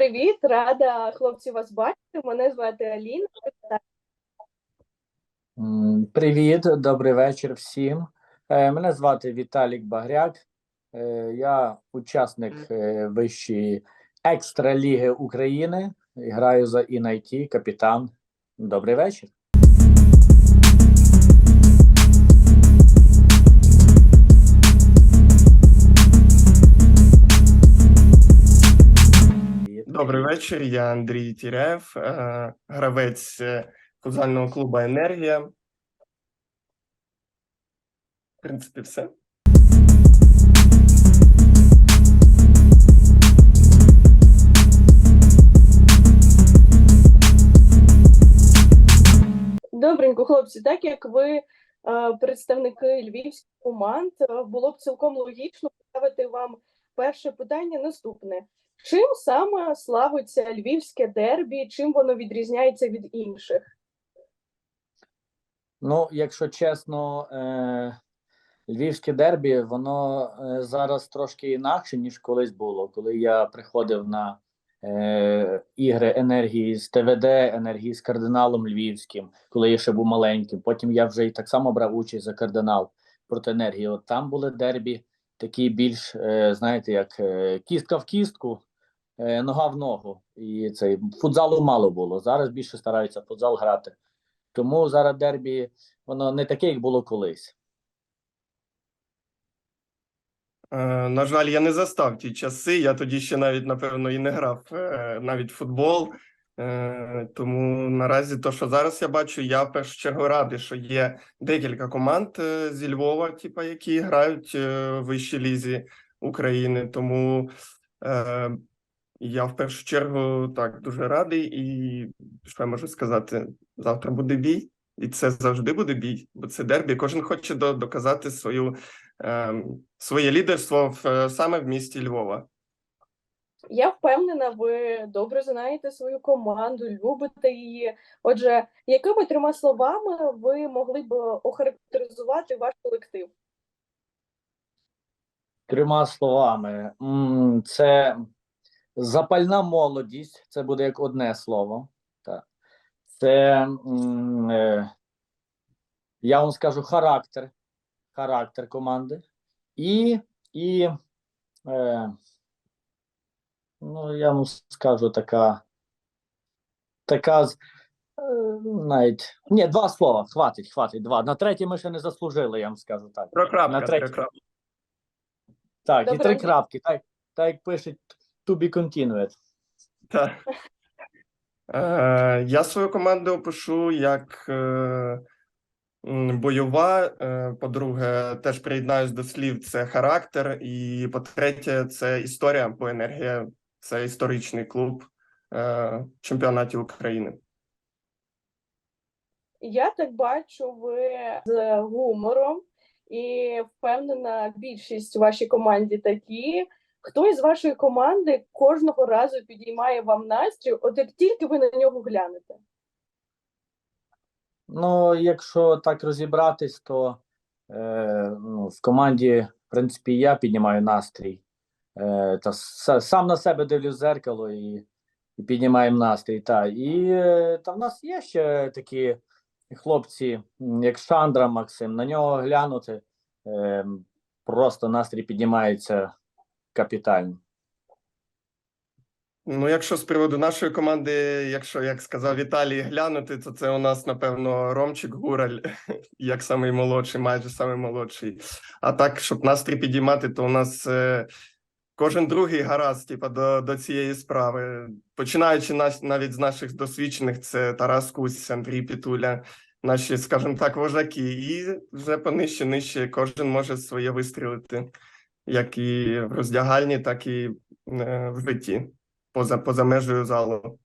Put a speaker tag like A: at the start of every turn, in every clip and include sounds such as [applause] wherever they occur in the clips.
A: привіт! Рада хлопці вас бачити. Мене звати Аліна.
B: Привіт, добрий вечір всім. Е, Мене звати Віталік Багряк. Е, Я учасник е, вищої екстраліги України. Граю за ІНАЙТі, капітан. Добрий вечір.
C: Вечір. Я Андрій Тіряєв, е, гравець е, футзального клубу Енергія. В принципі, все.
A: Добренько, хлопці, так як ви е, представники львівських команд, було б цілком логічно поставити вам перше питання наступне: чим саме славиться львівське дербі? Чим воно відрізняється від інших?
B: Ну, якщо чесно, е, львівське дербі, воно е, зараз трошки інакше, ніж колись було. Коли я приходив на е, ігри енергії з ТВД, енергії з кардиналом Львівським, коли я ще був маленьким. Потім я вже і так само брав участь за кардинал проти енергії. От там були дербі такі більш, е, знаєте, як е, кістка в кістку, е, нога в ногу. І цей футзалу мало було. Зараз більше стараються футзал грати. Тому зараз дербі воно не таке, як було колись.
C: На жаль, я не застав ті часи. Я тоді ще навіть, напевно, і не грав е, навіть футбол. Е, Тому наразі то, що зараз я бачу, я в першу чергу радий, що є декілька команд е, зі Львова, типа, які грають е, в вищій лізі України. Тому е, я в першу чергу так дуже радий, і що я можу сказати, завтра буде бій, і це завжди буде бій, бо це дербі. Кожен хоче доказати свою ем, своє лідерство в е, саме в місті Львова.
A: Я впевнена, ви добре знаєте свою команду, любите її. Отже, якими трьома словами ви могли б охарактеризувати ваш колектив?
B: Трьома словами, це запальна молодість, це буде як одне слово. Так. Це, е, я вам скажу, характер, характер команди. І, і е, ну, я вам скажу така, така, е, навіть, ні, два слова, хватить, хватить, два. На третє ми ще не заслужили, я вам скажу так.
C: Прокрапка,
B: На третій.
C: прокрапка.
B: Так, і три крапки, так, так як пишуть to be continued.
C: Так. [laughs] Е, я свою команду опишу як е, бойова. Е, по-друге, теж приєднаюсь до слів: це характер. І по-третє, це історія, бо енергія це історичний клуб е, в чемпіонаті України.
A: Я так бачу, ви з гумором, і впевнена, більшість у вашій команді такі. Хто із вашої команди кожного разу підіймає вам настрій, от як тільки ви на нього глянете?
B: Ну, якщо так розібратись, то е, ну, в команді, в принципі, я піднімаю настрій. Е, та сам на себе дивлюсь зеркало і, і піднімаємо настрій. Та. І е, та в нас є ще такі хлопці, як Шандра Максим, на нього глянути, е, просто настрій піднімається капітально.
C: Ну, якщо з приводу нашої команди, якщо як сказав Віталій, глянути, то це у нас, напевно, Ромчик Гураль, [laughs] як самий молодший, майже самий молодший. А так, щоб настрій підіймати, то у нас е, кожен другий гаразд, типа, до, до цієї справи. Починаючи нас, навіть з наших досвідчених, це Тарас Кусь, Андрій Пітуля, наші, скажімо так, вожаки, і вже понижче, нижче кожен може своє вистрілити, як і в роздягальні, так і е, в житті поза, поза межею залу.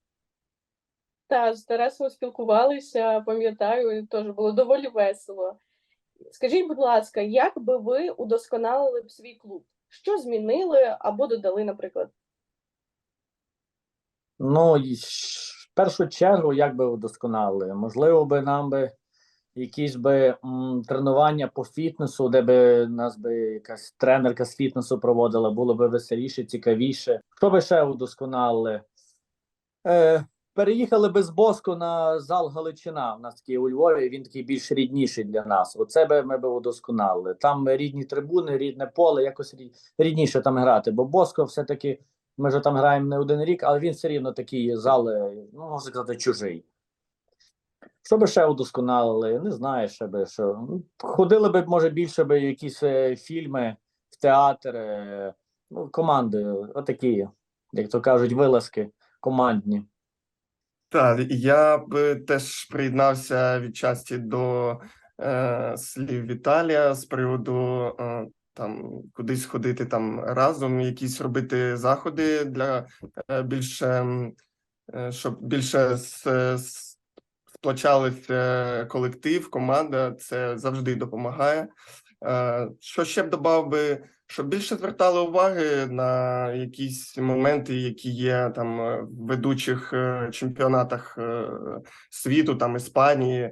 A: Та з Тарасом спілкувалися, пам'ятаю, теж було доволі весело. Скажіть, будь ласка, як би ви удосконалили б свій клуб? Що змінили або додали, наприклад?
B: Ну, в першу чергу, як би удосконалили? Можливо, би нам би якісь би м, тренування по фітнесу, де би нас би якась тренерка з фітнесу проводила, було би веселіше, цікавіше. Що би ще удосконалили? Е, переїхали без Боско на зал Галичина. У нас такий у Львові, він такий більш рідніший для нас. Оце би ми би удосконалили. Там рідні трибуни, рідне поле, якось рідніше там грати. Бо Боско все-таки, ми вже там граємо не один рік, але він все рівно такий зал, е, ну, можна сказати, чужий. Що би ще удосконалили? Не знаю, ще би що. Ну, Ходили би, може, більше би якісь е, фільми в театр, е, ну, команди, отакі, як то кажуть, вилазки командні.
C: Так, я б теж приєднався відчасті до е, слів Віталія з приводу е, там кудись ходити там разом, якісь робити заходи для е, більше, е, щоб більше с, с, сплочались колектив, команда. Це завжди допомагає. Е, Що ще б додав би, щоб більше звертали уваги на якісь моменти, які є там е, в ведучих е, чемпіонатах е, світу, там Іспанії,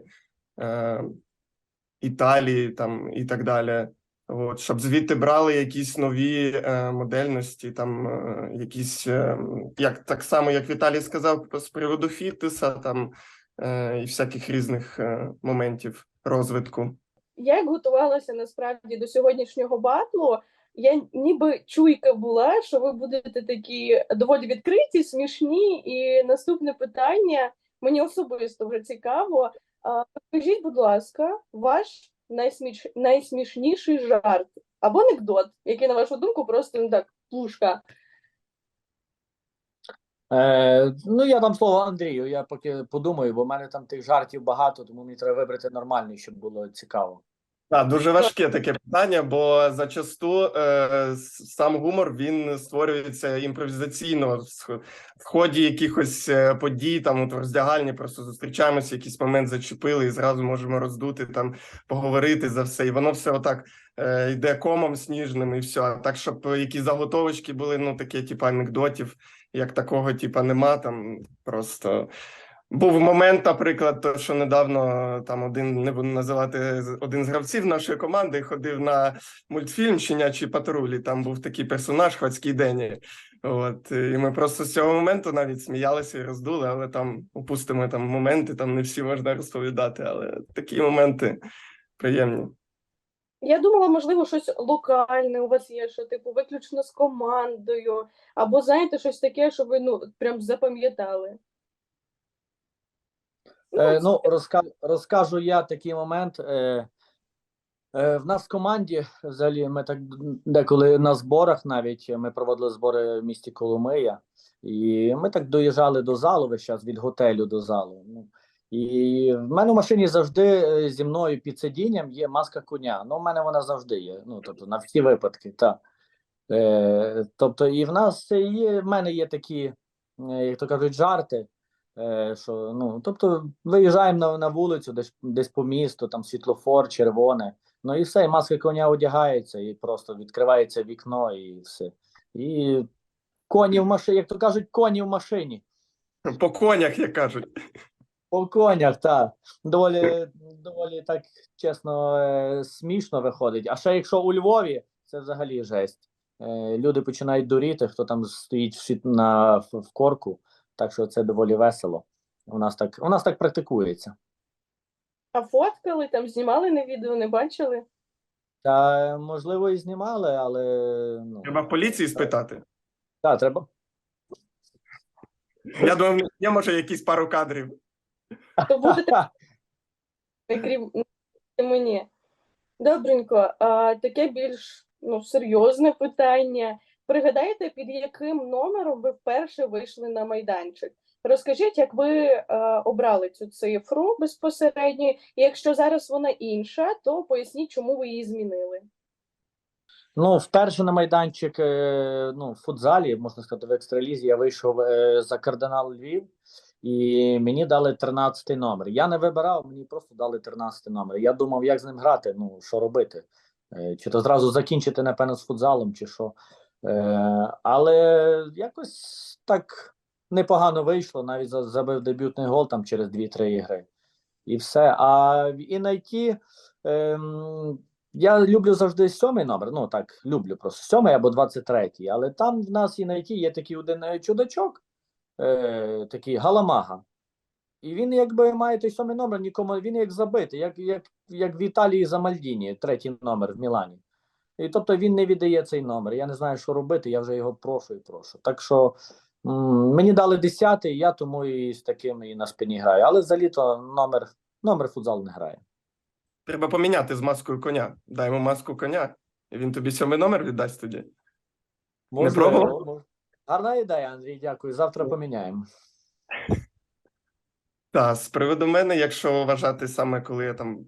C: Італії, там і так далі. От, щоб звідти брали якісь нові е, модельності, там е, якісь, е, як так само, як Віталій сказав, з приводу фітнеса, там е, і всяких різних е, моментів розвитку.
A: Я як готувалася насправді до сьогоднішнього батлу, я ніби чуйка була, що ви будете такі доволі відкриті, смішні. І наступне питання мені особисто вже цікаво. А, Скажіть, будь ласка, ваш найсміш... найсмішніший жарт або анекдот, який, на вашу думку, просто ну так пушка.
B: Е, ну, я дам слово Андрію, я поки подумаю, бо в мене там тих жартів багато, тому мені треба вибрати нормальний, щоб було цікаво.
C: Так, дуже важке таке питання, бо зачасту е, сам гумор він створюється імпровізаційно в ході якихось е, подій, там от в роздягальні просто зустрічаємося, якийсь момент зачепили і зразу можемо роздути там, поговорити за все. І воно все отак е, йде комом сніжним, і все. Так, щоб якісь заготовочки були, ну таке, типу, анекдотів, як такого, типу, нема. Там просто. Був момент, наприклад, то, що недавно там один не буду називати один з гравців нашої команди ходив на мультфільм Щенячі патрулі. Там був такий персонаж Хвацький Дені. От і ми просто з цього моменту навіть сміялися і роздули, але там упустимо там моменти, там не всі можна розповідати, але такі моменти приємні.
A: Я думала, можливо, щось локальне у вас є, що типу виключно з командою, або знаєте, щось таке, що ви ну прям запам'ятали.
B: Е, ну, розка... розкажу я такий момент. Е, е, в нас в команді, взагалі, ми так деколи на зборах навіть ми проводили збори в місті Коломия, і ми так доїжджали до залу весь час від готелю до залу. Ну, і в мене в машині завжди е, зі мною під сидінням є маска коня. Ну, в мене вона завжди є. Ну, тобто, на всі випадки, так. Е, тобто, і в нас є, в мене є такі, е, як то кажуть, жарти. Е, що, ну, тобто виїжджаємо на, на вулицю, десь, десь по місту, там світлофор, червоне. Ну і все, і маска коня одягається, і просто відкривається вікно, і все. І коні в машині, як то кажуть, коні в машині.
C: По конях, як кажуть.
B: По конях, так. Доволі, доволі так чесно, е, смішно виходить. А ще якщо у Львові, це взагалі жесть. Е, Люди починають дуріти, хто там стоїть на, в, в корку. Так що це доволі весело. У нас так, у нас так практикується.
A: А фоткали там, знімали на відео, не бачили?
B: Та можливо і знімали, але ну
C: Треба в поліції спитати.
B: та, треба.
C: Я думаю, є може якісь пару кадрів.
A: То будете крім мені. Добренько, а таке більш ну, серйозне питання. Пригадайте, під яким номером ви вперше вийшли на майданчик? Розкажіть, як ви е, обрали цю цифру безпосередньо, і якщо зараз вона інша, то поясніть, чому ви її змінили.
B: Ну, вперше на майданчик е, ну, в футзалі, можна сказати, в екстралізі я вийшов е, за кардинал Львів, і мені дали 13 номер. Я не вибирав, мені просто дали 13 номер. Я думав, як з ним грати, ну що робити. Е, Чи то зразу закінчити, напевно, з футзалом, чи що. Е, Але якось так непогано вийшло, навіть забив дебютний гол там через 2-3 ігри. І все. А в Інайті. Ем, я люблю завжди сьомий номер. Ну так, люблю просто сьомий або 23, але там в нас і на ІТ є такий один е, чудачок. е, такий галамага. І він якби має той самий номер, нікому він як забитий, як, як, як в Італії за Мальдіні, третій номер в Мілані. І тобто він не віддає цей номер. Я не знаю, що робити, я вже його прошу і прошу. Так що м, мені дали 10, я тому і з таким і на спині граю. Але за літо номер, номер футзал не грає.
C: Треба поміняти з маскою коня. Дай йому маску коня, і він тобі сьомий номер віддасть тоді.
B: Можливо,
C: пробував?
B: мож- Гарна ідея, Андрій, дякую. Завтра поміняємо.
C: Та з приводу мене, якщо вважати саме коли я там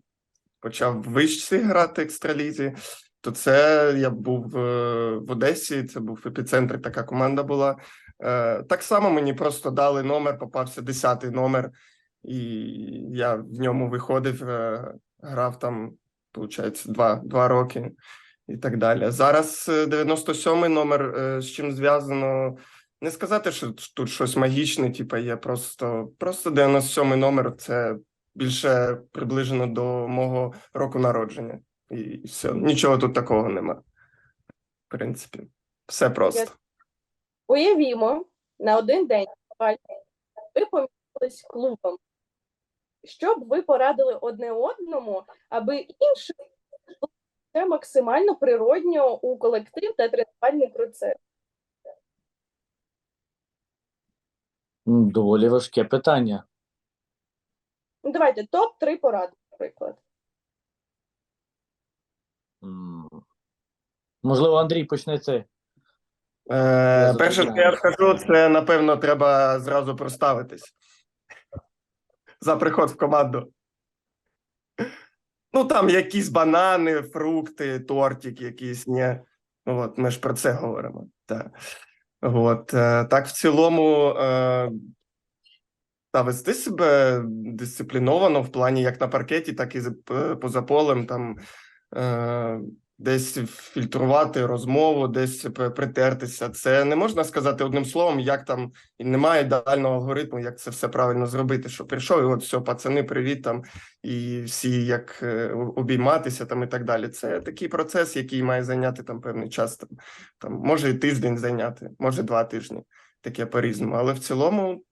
C: почав в вищці грати екстралізі, то це я був е, в Одесі, це був епіцентр, така команда була. Е, Так само мені просто дали номер, попався 10-й номер, і я в ньому виходив, е, грав там, виходить, два, два роки і так далі. Зараз е, 97-й номер, з чим зв'язано. Не сказати, що тут щось магічне, типу, є просто, просто 97 номер це більше приближено до мого року народження. І, все. Нічого тут такого нема. В принципі, все просто.
A: Уявімо, на один день ви помінялись клубом. Що б ви порадили одне одному, аби інше було все максимально природньо у колектив та тренувальний процес?
B: Доволі важке питання.
A: Ну, давайте топ-3 поради, наприклад.
B: Можливо, Андрій почне ти.
C: Е, перше, що я скажу, це напевно треба зразу проставитись за приход в команду. Ну, там якісь банани, фрукти, тортик якийсь, ні. От, ми ж про це говоримо. Так. От, е, так, в цілому, е, та вести себе дисципліновано в плані як на паркеті, так і за- поза полем, там е, десь фільтрувати розмову, десь притертися. Це не можна сказати одним словом, як там і немає ідеального алгоритму, як це все правильно зробити. Що прийшов, і от все, пацани, привіт там, і всі як е, обійматися там і так далі. Це такий процес, який має зайняти там певний час. Там, там може і тиждень зайняти, може два тижні. Таке по-різному. Але в цілому,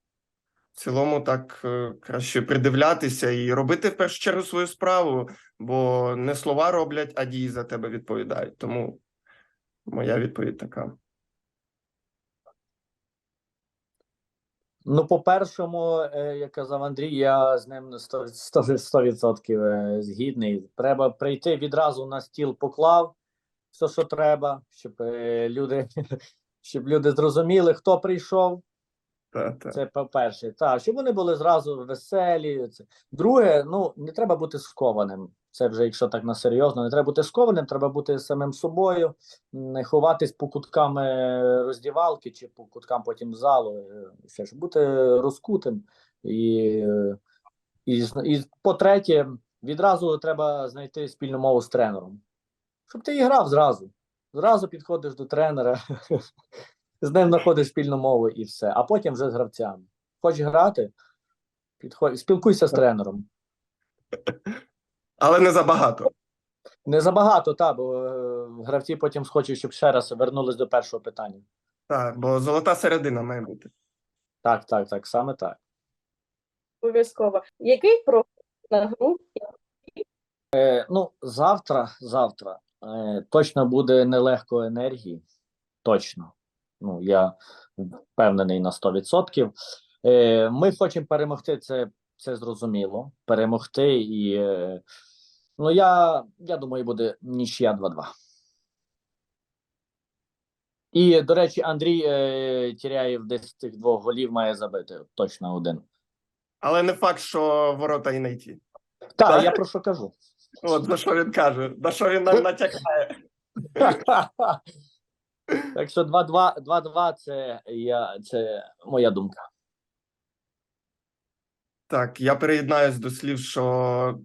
C: в цілому, так е, краще придивлятися і робити в першу чергу свою справу, бо не слова роблять, а дії за тебе відповідають. Тому моя відповідь така.
B: Ну, по-першому, е, як казав Андрій, я з ним на 100%, 100%, 100% е, згідний. Треба прийти відразу на стіл поклав все, що треба, щоб люди, [laughs] щоб люди зрозуміли, хто прийшов.
C: Та, та.
B: Це по-перше, так, щоб вони були зразу веселі. Це. Друге, ну не треба бути скованим. Це вже, якщо так на серйозно, не треба бути скованим, треба бути самим собою, не ховатись по куткам е, роздівалки чи по куткам потім залу. е, Все ж бути розкутим. І, е, і, і по-третє, відразу треба знайти спільну мову з тренером. Щоб ти і грав зразу. Зразу підходиш до тренера, [laughs] з ним знаходиш спільну мову і все, а потім вже з гравцями. Хочеш грати? Підходь, спілкуйся з тренером.
C: Але не забагато.
B: Не забагато, та, бо е, гравці потім схочуть, щоб ще раз вернулись до першого питання.
C: Так, бо золота середина має бути.
B: Так, так, так, саме так.
A: Обов'язково. Який прогноз на гру?
B: Е, ну, завтра, завтра е, точно буде нелегко енергії. Точно. Ну, я впевнений на 100%. Е, ми хочемо перемогти, це, це зрозуміло. Перемогти і. Е, ну, я, я думаю, буде нічия 2-2. І, до речі, Андрій е, Тіряєв десь з цих двох голів має забити точно один.
C: Але не факт, що ворота і не йти.
B: Так,
C: Так?
B: я про що кажу.
C: От за що він каже, на що він нам натякає. [laughs]
B: Так що 2-2 2-2 це я це моя думка.
C: Так, я приєднаюсь до слів, що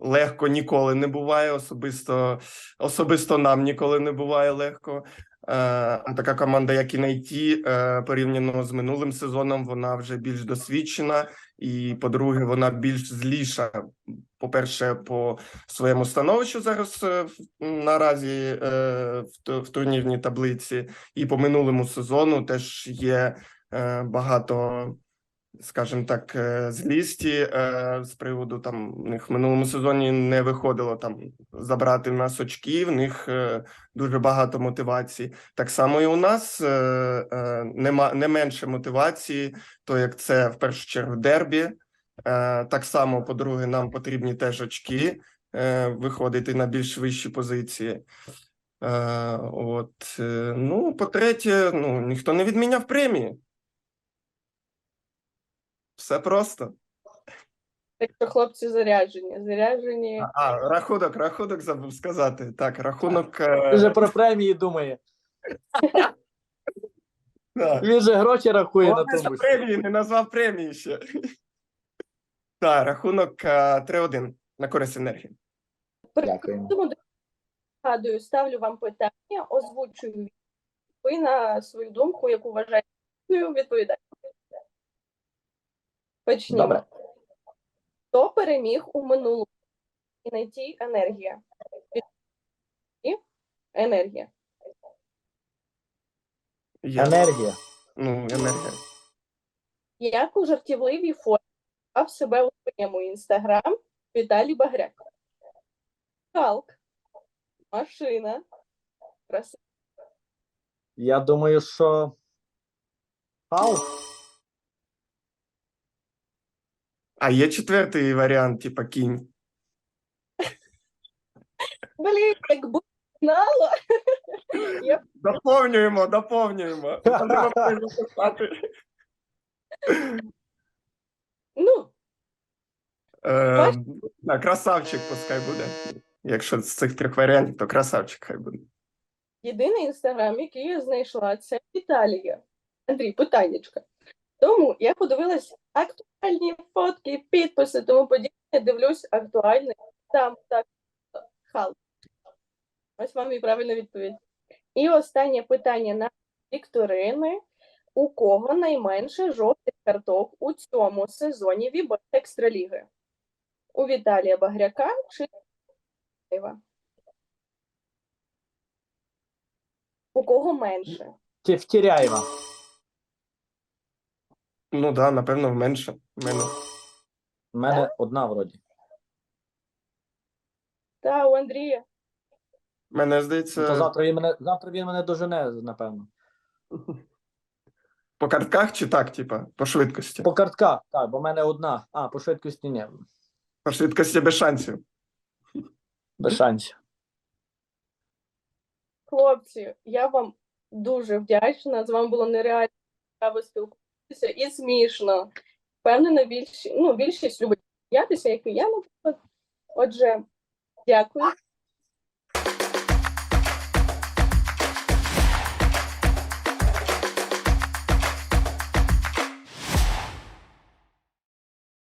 C: легко ніколи не буває. Особисто, особисто нам ніколи не буває легко. Е, така команда, як і найті, е, порівняно з минулим сезоном, вона вже більш досвідчена, і по-друге, вона більш зліша. По-перше, по своєму становищу зараз е, наразі в турнірній таблиці, і по минулому сезону теж є багато, скажімо так, е, злісті е, з приводу там у них в минулому сезоні не виходило там забрати в нас очки, в них е, дуже багато мотивації. Так само і у нас нема не менше мотивації, то як це в першу чергу дербі. Так само, по-друге, нам потрібні теж очки виходити на більш вищі позиції. От, ну, по-третє, ну, ніхто не відміняв премії. Все просто.
A: Так що хлопці заряджені. Заряджені.
C: А, рахунок, рахунок забув сказати. Так, рахунок. е,
B: Він же про премії думає. [laughs] Він же гроші рахує на тому.
C: премії, не назвав премії ще. [laughs] Так, рахунок е, 3-1 на користь енергії.
A: Нагадую, ставлю вам питання, озвучую. Ви на свою думку, яку вважаєте, відповідаєте. Почнімо.
B: Добре.
A: Хто переміг у минулому інеті енергія? І енергія.
C: Я,
B: Енергія.
C: ну, енергія.
A: Як у жартівливій формі в себе у своєму інстаграм Віталій Багряк. Халк. Машина. Краса.
B: Я думаю, що. Халк.
C: А є четвертий варіант, типа кінь.
A: Блін, якби знала.
C: Доповнюємо, доповнюємо. [laughs] Треба.
A: Ну,
C: Е, да, красавчик пускай буде. Якщо з цих трьох варіантів, то красавчик хай буде.
A: єдиний інстаграм, який я знайшла, це Віталія. Андрій, питаннячка. Тому я подивилась актуальні фотки, підписи, тому подібне, дивлюсь актуальний. Там так хал. Ось вам і правильна відповідь. І останнє питання на вікторини. У кого найменше жовтих карток у цьому сезоні Вібет Екстраліги? У Віталія Багряка чи? У кого менше?
B: Ті- в Тіряєва.
C: Ну так, да, напевно, менше. В Мене.
B: У мене одна вроді.
A: Та у Андрія.
C: Мене
B: Ну,
C: здається,
B: То завтра він мене завтра він мене дожене, напевно.
C: по картках чи так, типа, по швидкості.
B: По картках, так, бо в мене одна. А, по швидкості ні.
C: По швидкості без шансів.
B: Без шансів.
A: Хлопці, я вам дуже вдячна. З вами було нереально цікаво спілкуватися і смішно. Впевнена, більшість, ну, більшість любить сміятися, як і я, наприклад. Отже, дякую.